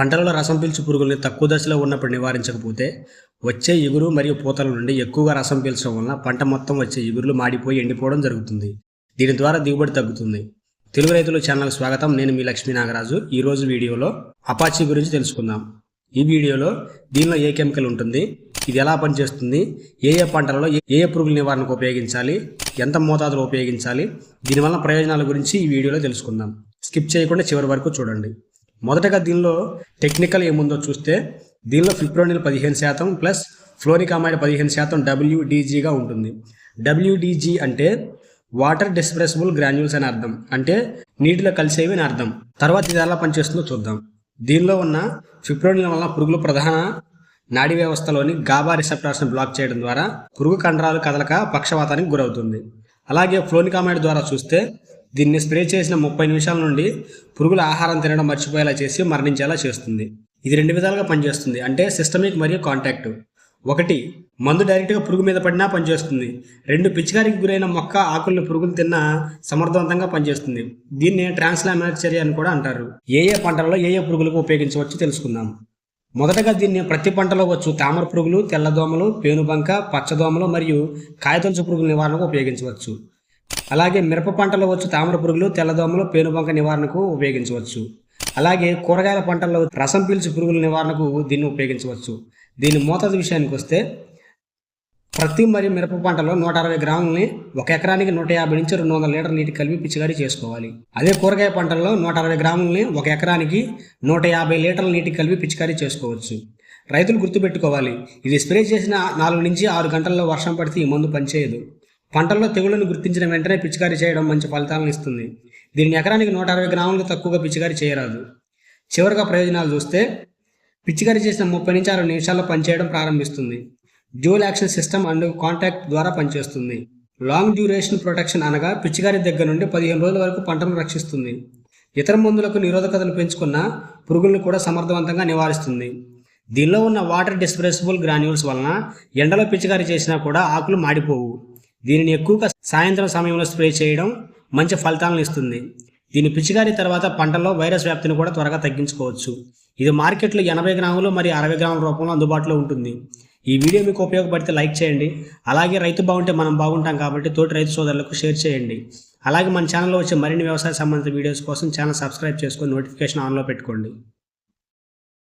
పంటలలో రసం పీల్చు పురుగుల్ని తక్కువ దశలో ఉన్నప్పుడు నివారించకపోతే వచ్చే ఇగురు మరియు పూతల నుండి ఎక్కువగా రసం పీల్చడం వలన పంట మొత్తం వచ్చే ఇగురులు మాడిపోయి ఎండిపోవడం జరుగుతుంది. దీని ద్వారా దిగుబడి తగ్గుతుంది. తెలుగు రైతులు ఛానల్కి స్వాగతం. నేను మీ లక్ష్మీ నాగరాజు. ఈ రోజు వీడియోలో అపాచీ గురించి తెలుసుకుందాం. ఈ వీడియోలో దీనిలో ఏ కెమికల్ ఉంటుంది ఇది ఎలా పనిచేస్తుంది ఏ ఏ పంటలలో ఏ ఏ పురుగుల నివారణకు ఉపయోగించాలి ఎంత మోతాదులో ఉపయోగించాలి దీనివల్ల ప్రయోజనాల గురించి ఈ వీడియోలో తెలుసుకుందాం. స్కిప్ చేయకుండా చివరి వరకు చూడండి. మొదటగా దీనిలో టెక్నికల్ ఏముందో చూస్తే దీనిలో ఫిప్రోనిల్ పదిహేను శాతం ప్లస్ ఫ్లోరికామైడ్ పదిహేను శాతం డబ్ల్యూడీజీగా ఉంటుంది. డబ్ల్యూడీజీ అంటే వాటర్ డిస్ప్రెసిబుల్ గ్రాన్యూల్స్ అని అర్థం. అంటే నీటిలో కలిసేవి అని అర్థం. తర్వాత ఇది ఎలా పనిచేస్తుందో చూద్దాం. దీనిలో ఉన్న ఫిప్రోనిల్ వలన పురుగులు ప్రధాన నాడీ వ్యవస్థలోని గాబా రిసెప్టార్స్ని బ్లాక్ చేయడం ద్వారా పురుగు కండరాలు కదలక పక్షవాతానికి గురవుతుంది. అలాగే ఫ్లోనికామైడ్ ద్వారా చూస్తే దీన్ని స్ప్రే చేసిన ముప్పై నిమిషాల నుండి పురుగుల ఆహారం తినడం మర్చిపోయేలా చేసి మరణించేలా చేస్తుంది. ఇది రెండు విధాలుగా పనిచేస్తుంది. అంటే సిస్టమిక్ మరియు కాంటాక్ట్ ఒకటి మందు డైరెక్ట్గా పురుగు మీద పడినా పనిచేస్తుంది. రెండు పిచికారికి గురైన మొక్క ఆకులను పురుగులు తిన్నా సమర్థవంతంగా పనిచేస్తుంది. దీన్ని ట్రాన్స్లామినర్ చర్య అని కూడా అంటారు. ఏ ఏ పంటలలో ఏ ఏ పురుగులకు ఉపయోగించవచ్చు తెలుసుకుందాం. మొదటగా దీన్ని ప్రతి పంటలో వచ్చు తామర పురుగులు తెల్లదోమలు పేనుబంక పచ్చదోమలు మరియు కాయతొలుచు పురుగుల నివారణకు ఉపయోగించవచ్చు. అలాగే మిరప పంటలో వచ్చు తామర పురుగులు తెల్లదోమలు పేనుబంక నివారణకు ఉపయోగించవచ్చు. అలాగే కూరగాయల పంటల్లో రసం పీల్చు పురుగుల నివారణకు దీన్ని ఉపయోగించవచ్చు. దీని మోతాదు విషయానికి వస్తే ప్రతి మరియు మిరప పంటలో నూట అరవై గ్రాములని ఒక ఎకరానికి నూట యాభై నుంచి రెండు వందల లీటర్ నీటి కలిపి పిచికారీ చేసుకోవాలి. అదే కూరగాయ పంటల్లో నూట అరవై గ్రాములని ఒక ఎకరానికి నూట యాభై లీటర్ల నీటి కలిపి పిచికారీ చేసుకోవచ్చు. రైతులు గుర్తుపెట్టుకోవాలి ఇది స్ప్రే చేసిన నాలుగు నుంచి ఆరు గంటల్లో వర్షం పడితే ఈ మందు పనిచేయదు. పంటల్లో తెగుళ్ళను గుర్తించిన వెంటనే పిచికారీ చేయడం మంచి ఫలితాలను ఇస్తుంది. దీన్ని ఎకరానికి నూట అరవై గ్రాములకు తక్కువగా పిచికారీ చేయరాదు. చివరిగా ప్రయోజనాలు చూస్తే పిచికారీ చేసిన ముప్పై నుంచి అరవై నిమిషాల్లో పనిచేయడం ప్రారంభిస్తుంది. Dual action system and contact ద్వారా పనిచేస్తుంది. లాంగ్ డ్యూరేషన్ ప్రొటెక్షన్ అనగా పిచికారీ దగ్గర నుండి పదిహేను రోజుల వరకు పంటను రక్షిస్తుంది. ఇతర మందులకు నిరోధకతను పెంచుకున్న పురుగులను కూడా సమర్థవంతంగా నివారిస్తుంది. దీనిలో ఉన్న వాటర్ డిస్ప్రెసిబుల్ గ్రాన్యూల్స్ వలన ఎండలో పిచికారీ చేసినా కూడా ఆకులు మాడిపోవు. దీనిని ఎక్కువగా సాయంత్రం సమయంలో స్ప్రే చేయడం మంచి ఫలితాలను ఇస్తుంది. దీని పిచికారీ తర్వాత పంటల్లో వైరస్ వ్యాప్తిని కూడా త్వరగా తగ్గించుకోవచ్చు. ఇది మార్కెట్లో ఎనభై గ్రాములు మరియు అరవై గ్రాముల రూపంలో అందుబాటులో ఉంటుంది. ఈ వీడియో మీకు ఉపయోగపడితే లైక్ చేయండి. అలాగే రైతు బాగుంటే మనం బాగుంటాం కాబట్టి తోటి రైతు సోదరులకు షేర్ చేయండి. అలాగే మన ఛానల్లో వచ్చే మరిన్ని వ్యవసాయ సంబంధిత వీడియోస్ కోసం ఛానల్ సబ్స్క్రైబ్ చేసుకొని నోటిఫికేషన్ ఆన్లో పెట్టుకోండి.